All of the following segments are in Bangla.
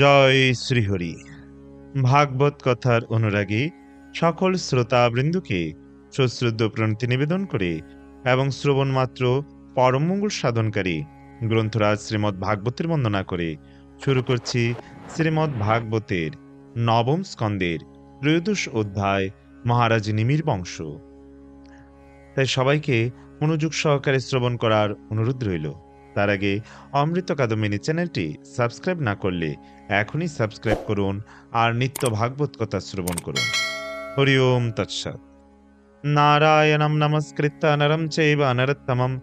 জয় শ্রীহরি। ভাগবত কথার অনুরাগী সকল শ্রোতাবৃন্দকে সশ্রদ্ধ প্রণতি নিবেদন করে এবং শ্রবণ মাত্র পরম মঙ্গল সাধনকারী গ্রন্থরাজ শ্রীমৎ ভাগবতের বন্দনা করে শুরু করছি শ্রীমৎ ভাগবতের নবম স্কন্দের ত্রয়োদশ অধ্যায় মহারাজ নিমির বংশ। তাই সবাইকে মনোযোগ সহকারে শ্রবণ করার অনুরোধ রইল। তার আগে অমৃত কাদম্বিনী চ্যানেলটি সাবস্ক্রাইব না করলে এখনই সাবস্ক্রাইব করুন আর নিত্য ভাগবত কথা শ্রবণ করুন হরি ওম তৎসৎ নারায়ণম নমস্কৃত্য নরম চৈব নরোত্তমম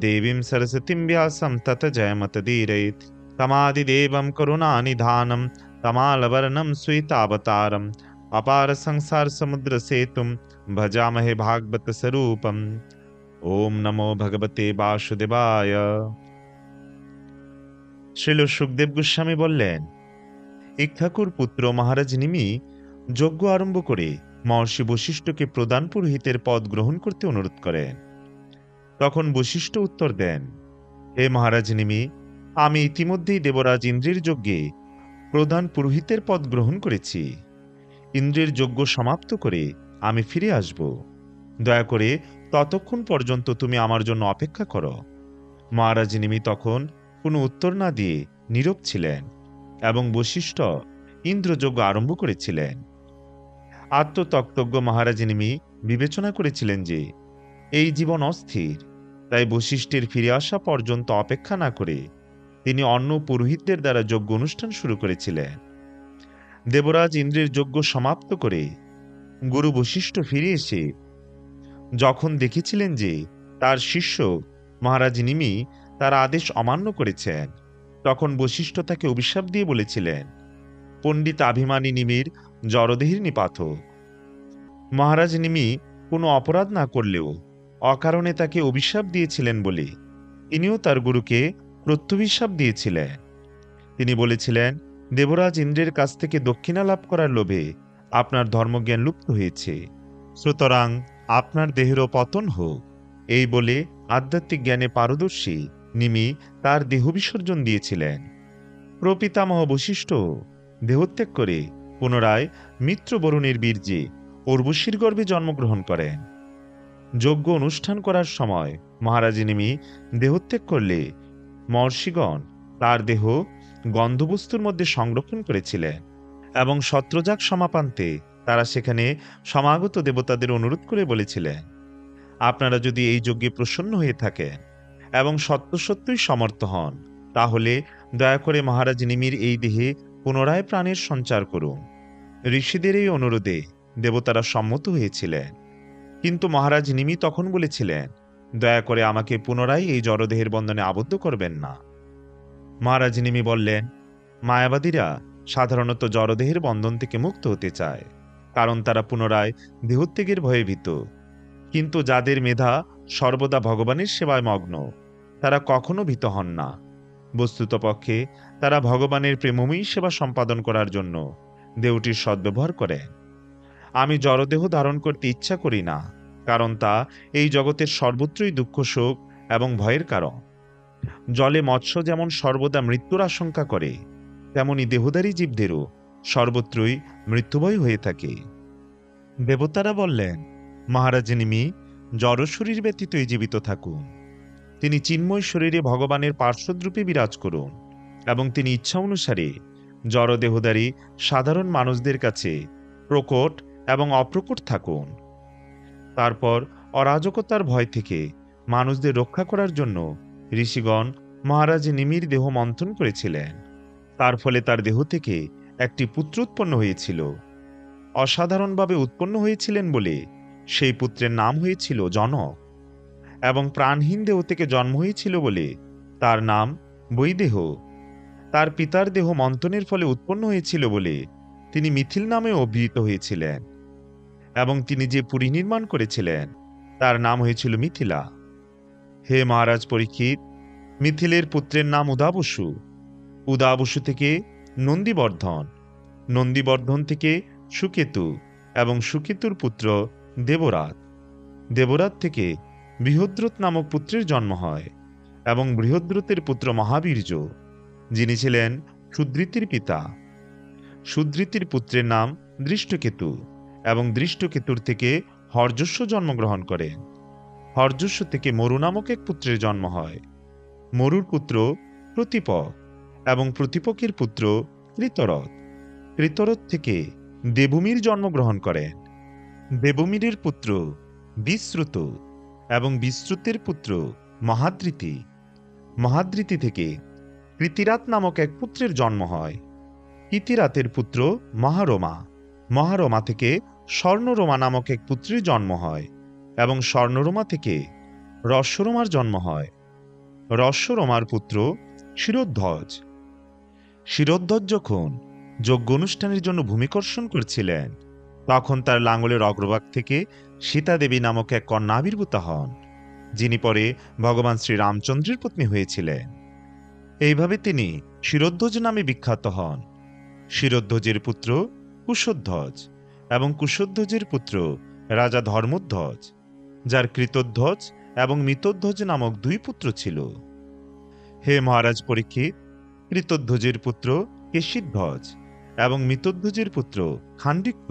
দেবীম সরস্বতীম ব্যাসম তত জয়মতদীরয়িত তমাদিদেবম করুণানিধানম তমালবর্ণম সুইতাবতারম अपार संसार समुद्र सेतुम भजामहे भागवत स्वरूपम ओम नमो भगवते वासुदेवाय শ্রীল সুখদেব গোস্বামী বললেন ইক্ষাকুর পুত্র মহারাজ নিমি যজ্ঞ আরম্ভ করে মহর্ষি বশিষ্ঠকে প্রধান পুরোহিতের পদ গ্রহণ করতে অনুরোধ করেন। তখন বশিষ্ঠ উত্তর দেন, হে মহারাজ নিমি, আমি ইতিমধ্যেই দেবরাজ ইন্দ্রের যজ্ঞে প্রধান পুরোহিতের পদ গ্রহণ করেছি। ইন্দ্রের যজ্ঞ সমাপ্ত করে আমি ফিরে আসব। দয়া করে ততক্ষণ পর্যন্ত তুমি আমার জন্য অপেক্ষা করো। মহারাজ নিমি তখন কোনো উত্তর না দিয়ে নীরব ছিলেন এবং বশিষ্ঠ ইন্দ্রযজ্ঞ আরম্ভ করেছিলেন। আত্মতক্তজ্ঞ মহারাজ নিমি বিবেচনা করেছিলেন যে, এই জীবন অস্থির, তাই বশিষ্ঠের ফিরে আসা পর্যন্ত অপেক্ষা না করে তিনি অন্য পুরোহিতদের দ্বারা যজ্ঞ অনুষ্ঠান শুরু করেছিলেন। দেবরাজ ইন্দ্রের যজ্ঞ সমাপ্ত করে গুরু বশিষ্ঠ ফিরে এসে যখন দেখেছিলেন যে তার শিষ্য মহারাজ নিমি তার আদেশ অমান্য করেছেন। তখন বশিষ্ঠ তাকে অভিশাপ দিয়ে বলেছিলেন, পণ্ডিত আভিমানী নিমির জড়দেহের নিপাথক মহারাজ নিমি কোনো অপরাধ না করলেও অকারণে তাকে অভিশাপ দিয়েছিলেন বলে তিনিও তার গুরুকে প্রত্যভিশাপ দিয়েছিলেন। তিনি বলেছিলেন, দেবরাজ ইন্দ্রের কাছ থেকে দক্ষিণা লাভ করার লোভে আপনার ধর্মজ্ঞান লুপ্ত হয়েছে। সুতরাং আপনার দেহেরও পতন হোক। এই বলে আধ্যাত্মিক জ্ঞানে পারদর্শী নিমি তার দেহ বিসর্জন দিয়েছিলেন। প্রপিতামহ বশিষ্ঠ দেহত্যাগ করে পুনরায় মিত্র বরুণের বীর্যে উর্বশীর গর্ভে জন্মগ্রহণ করেন। যজ্ঞ অনুষ্ঠান করার সময় মহারাজ নিমি দেহত্যাগ করলে মহর্ষিগণ তার দেহ গন্ধবস্তুর মধ্যে সংরক্ষণ করেছিলেন এবং শত্রুজাক সমাপান্তে তারা সেখানে সমাগত দেবতাদের অনুরোধ করে বলেছিলেন, আপনারা যদি এই যজ্ঞে প্রসন্ন হয়ে থাকেন এবং সত্য সত্যই সমর্থ হন। তাহলে দয়া করে মহারাজ নিমির এই দেহে পুনরায় প্রাণের সঞ্চার করুন। ঋষিদের এই অনুরোধে দেবতারা সম্মত হয়েছিলেন। কিন্তু মহারাজ নিমি তখন বলেছিলেন, দয়া করে আমাকে পুনরায় এই জড়দেহের বন্ধনে আবদ্ধ করবেন না। মহারাজ নিমি বললেন, মায়াবাদীরা সাধারণত জড়দেহের বন্ধন থেকে মুক্ত হতে চায়, কারণ তারা পুনরায় দেহত্যাগের ভয়ে ভীত। কিন্তু যাদের মেধা সর্বদা ভগবানের সেবায় মগ্ন তারা কখনো ভীত হন না। বস্তুতপক্ষে তারা ভগবানের প্রেমময়ী সেবা সম্পাদন করার জন্য দেহটির সদ্ব্যবহার করে। আমি জড়দেহ ধারণ করতে ইচ্ছা করি না, কারণ তা এই জগতের সর্বত্রই দুঃখ, শোক এবং ভয়ের কারণ। জলে মৎস্য যেমন সর্বদা মৃত্যুর আশঙ্কা করে, তেমনি দেহদারী জীবদেরও সর্বত্রই মৃত্যুভয় হয়ে থাকে। দেবতারা বললেন, মহারাজ নিমি জড়শরীর ব্যতীতই জীবিত থাকুন। তিনি চিন্ময় শরীরে ভগবানের পার্শ্বদ্রূপে বিরাজ করুন এবং তিনি ইচ্ছা অনুসারে জড়দেহদারী সাধারণ মানুষদের কাছে প্রকট এবং অপ্রকট থাকুন। তারপর অরাজকতার ভয় থেকে মানুষদের রক্ষা করার জন্য ঋষিগণ মহারাজ নিমির দেহ মন্থন করেছিলেন। তার ফলে তার দেহ থেকে একটি পুত্র উৎপন্ন হয়েছিল। অসাধারণভাবে উৎপন্ন হয়েছিলেন বলে সেই পুত্রের নাম হয়েছিল জনক। এবং প্রাণহীন দেহ থেকে জন্ম হয়েছিল বলে তার নাম বৈদেহ। তার পিতার দেহ মন্থনের ফলে উৎপন্ন হয়েছিল বলে তিনি মিথিল নামে অভিহিত হয়েছিলেন এবং তিনি যে পুরী নির্মাণ করেছিলেন, তার নাম হয়েছিল মিথিলা। হে মহারাজ পরীক্ষিত, মিথিলের পুত্রের নাম উদাবসু। উদাবসু থেকে নন্দীবর্ধন নন্দীবর্ধন থেকে সুকেতু এবং সুকেতুর পুত্র দেবরাত। দেবরাত থেকে বৃহদ্রত নামক পুত্রের জন্ম হয় এবং বৃহদ্রতের পুত্র মহাবীর্য, যিনি ছিলেন সুধৃতির পিতা। সুধৃতির পুত্রের নাম দৃষ্টকেতু এবং দৃষ্টকেতুর থেকে হর্যস্ব জন্মগ্রহণ করেন হর্যস্ব থেকে মরু নামক এক পুত্রের জন্ম হয়। মরুর পুত্র প্রতিপক এবং প্রতিপকের পুত্র কৃতরথ কৃতরথ থেকে দেবভূমির জন্মগ্রহণ করেন। দেবমীরের পুত্র বিশ্রুত এবং বিশ্রুতের পুত্র মহাদ্রিতি। মহাদ্রিতি থেকে কৃতিরাত নামক এক পুত্রের জন্ম হয়। কৃতিরাতের পুত্র মহারমা। মহারমা থেকে স্বর্ণরোমা নামক এক পুত্রের জন্ম হয় এবং স্বর্ণরোমা থেকে রস্যরোমার জন্ম হয়। রস্যরোমার পুত্র শিরোধ্বজ। শিরোধ্বজ যখন যজ্ঞ অনুষ্ঠানের জন্য ভূমিকর্ষণ করছিলেন তখন তার লাঙ্গলের অগ্রভাগ থেকে সীতা দেবী নামক এক কন্যা আবির্ভূত হন, যিনি পরে ভগবান শ্রী রামচন্দ্রের পত্নী হয়েছিলেন। এইভাবে তিনি শিরোধ্বজ নামে বিখ্যাত হন। শিরোধ্বজের পুত্র কুশধ্বজ এবং কুশধ্বজের পুত্র রাজা ধর্মধ্বজ, যার কৃতধ্বজ এবং মিতধ্বজ নামক দুই পুত্র ছিল। হে মহারাজ পরীক্ষিত, কৃতধ্বজের পুত্র কেশিধ্বজ এবং মিতধ্বজের পুত্র খান্ডিক্য।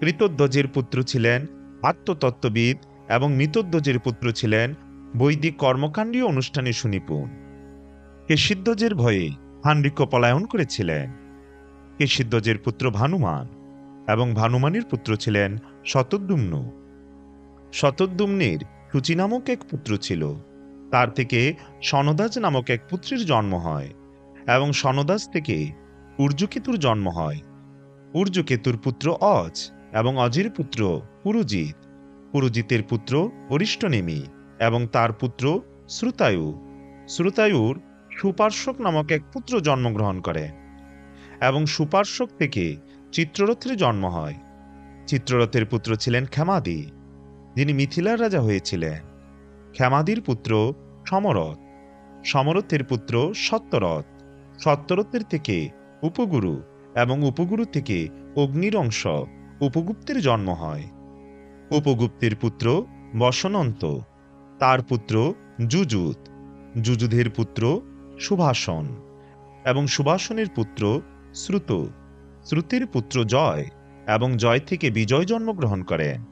কৃতধ্বজের পুত্র ছিলেন আত্মতত্ত্ববিদ এবং মিতধ্বজের পুত্র ছিলেন বৈদিক কর্মকাণ্ডীয় অনুষ্ঠানে সুনিপুণ। কেশিধ্বজের ভয়ে হানরিক্য পলায়ন করেছিলেন। কেশিধ্বজের পুত্র ভানুমান এবং ভানুমানের পুত্র ছিলেন শতদ্যুম্ন। শতদ্যুম্নের সূচি নামক এক পুত্র ছিল। তার থেকে সনদাজ নামক এক পুত্রের জন্ম হয় এবং সনদাস থেকে উর্জুকেতুর জন্ম হয়। উর্জুকেতুর পুত্র অজ। এবং অজির পুত্র পুরুজিৎ। পুরুজিতের পুত্র অরিষ্টনেমি এবং তার পুত্র শ্রুতায়ু। শ্রুতায়ুর সুপার্শ্বক নামক এক পুত্র জন্মগ্রহণ করে এবং সুপার্শ্বক থেকে চিত্ররথের জন্ম হয়। চিত্ররথের পুত্র ছিলেন ক্ষমাদি, যিনি মিথিলার রাজা হয়েছিলেন। ক্ষমাদির পুত্র সমরথ। সমরথের পুত্র সত্যরথ। সত্যরথের থেকে উপগুরু এবং উপগুরু থেকে অগ্নির অংশ উপগুপ্তের জন্ম হয়। উপগুপ্তের পুত্র বসনন্ত, তার পুত্র যুজুত যুজুধের পুত্র সুভাষণ এবং সুভাষণের পুত্র শ্রুত। শ্রুতির পুত্র জয় এবং জয় থেকে বিজয় জন্মগ্রহণ করেন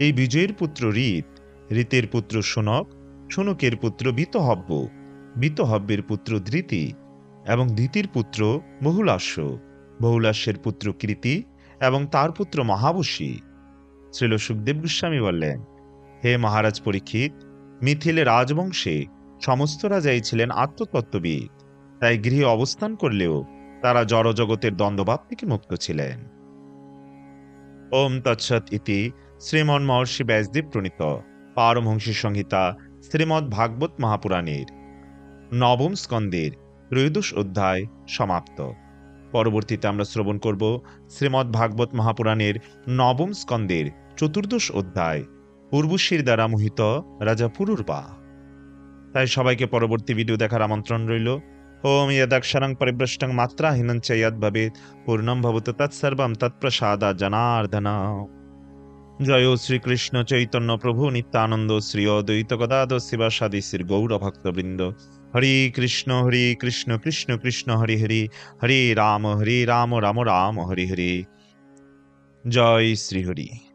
এই বিজয়ের পুত্র রীত, রীতের পুত্র সোনক, সোনকের পুত্র বিতহব্য, বিতহব্যের পুত্র ধৃতি এবং ধৃতির পুত্র বহুলাস্য। বহুলাস্যের পুত্র কৃতি এবং তার পুত্র মহাবশী। শ্রীল সুখদেব গোস্বামী বললেন, হে মহারাজ পরীক্ষিত, মিথিলে রাজবংশে সমস্ত রাজাই ছিলেন আত্মতত্ত্ববিদ। তাই গৃহে অবস্থান করলেও তারা জড়জগতের দ্বন্দ্বভাব থেকে মুক্ত ছিলেন। ওম তৎসৎ ইতি শ্রীমন মহর্ষি ব্যাসদেব প্রণীত পারমহংসী সংহিতা শ্রীমৎ ভাগবত মহাপুরাণের নবম স্কন্দের ত্রয়োদশ অধ্যায় সমাপ্ত। পরবর্তীতে আমরা শ্রবণ করব শ্রীমৎ ভাগবত মহাপুরাণের নবম স্কন্দের চতুর্দশ অধ্যায়, পূর্বশীর দ্বারা মোহিত রাজা পুরুর্বা তাই সবাইকে পরবর্তী ভিডিও দেখার আমন্ত্রণ রইল। ওম যদাক্ষরং পরিভ্রষ্টং মাত্রা চ যদ ভবেৎ পূর্ণম ভবতু তৎসর্বং তৎপ্রসাদা জনার্দন জয় শ্রীকৃষ্ণ চৈতন্য প্রভু নিত্যানন্দ শ্রী অদ্বৈত গদাদ শিবাসাদি শ্রী গৌর ভক্তবৃন্দ হরি কৃষ্ণ হরি কৃষ্ণ কৃষ্ণ কৃষ্ণ, হরি হরি হরি রাম হরি রাম রাম রাম, হরি হরি। জয় শ্রী হরি